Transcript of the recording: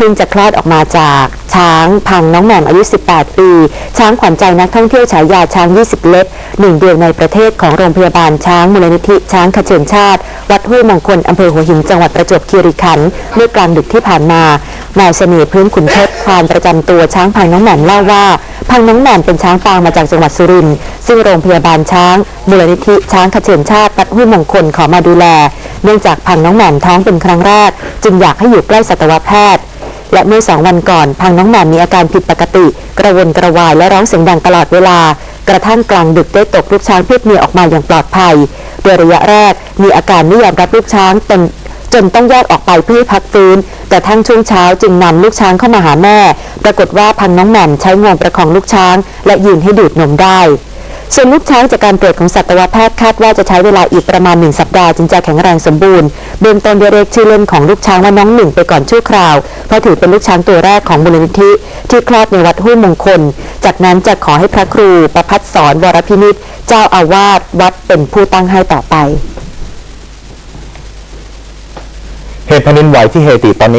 พิ่งจะคลอดออกมาจากช้างพังน้องแหม่มอายุ 18 ปี ช้างขวัญใจนักท่องเที่ยวฉายาช้าง 20 เล็บหนึ่งเดียวในประเทศของโรงพยาบาลช้างมูลนิธิช้างขเฉนชาติ วัดห้วยมงคลอำเภอหัวหินจังหวัดประจวบคีรีขันธ์เมื่อกลางดึกที่ผ่านมานายเสน่ห์พื้นขุนเพชรควานประจำตัวช้างพังน้องแหม่มเล่าว่า พังน้องแหม่มเป็นช้างฟางมาจากจังหวัดสุรินทร์ซึ่งโรงพยาบาลช้างมูลนิธิช้างขเฉนชาติวัดห้วยมงคลขอมาดูแล เนื่องจากพังน้องแหม่มท้องเป็นครั้งแรก จึงอยากให้อยู่ใกล้สัตวแพทย์ และเมื่อสองวันก่อนพังน้องแหม่มมีอาการผิดปกติ กระวนกระวายและร้องเสียงดังตลอดเวลา กระทั่งกลางดึกได้ตกลูกช้างเพศเมียออกมาอย่างปลอดภัย โดยระยะแรกมีอาการไม่ยอมรับลูกช้างเป็นจนต้องแยกออกไปเพื่อพักฟื้น แต่ทั้งช่วงเช้าจึงนำลูกช้างเข้ามาหาแม่ ปรากฏว่าพังน้องแหม่มใช้งวงประคองลูกช้าง และยืนให้ดูดนมได้ ส่วนลูกช้างจากการตรวจของสัตวแพทย์คาดว่าจะใช้เวลาอีกประมาณหนึ่งสัปดาห์จึงจะแข็งแรงสมบูรณ์เบื้องต้นได้เรียกชื่อเล่นของลูกช้างว่าน้องหนึ่งไปก่อนชั่วคราว เพราะถือเป็นลูกช้างตัวแรกของมูลนิธิ ที่คลอดในวัดห้วยมงคล จากนั้นจะขอให้พระครูประพัฒสอนวรพินิจเจ้าอาวาสวัดเป็นผู้ตั้งให้ต่อไป เหตุแผ่นดินไหวที่เฮติตอนนี้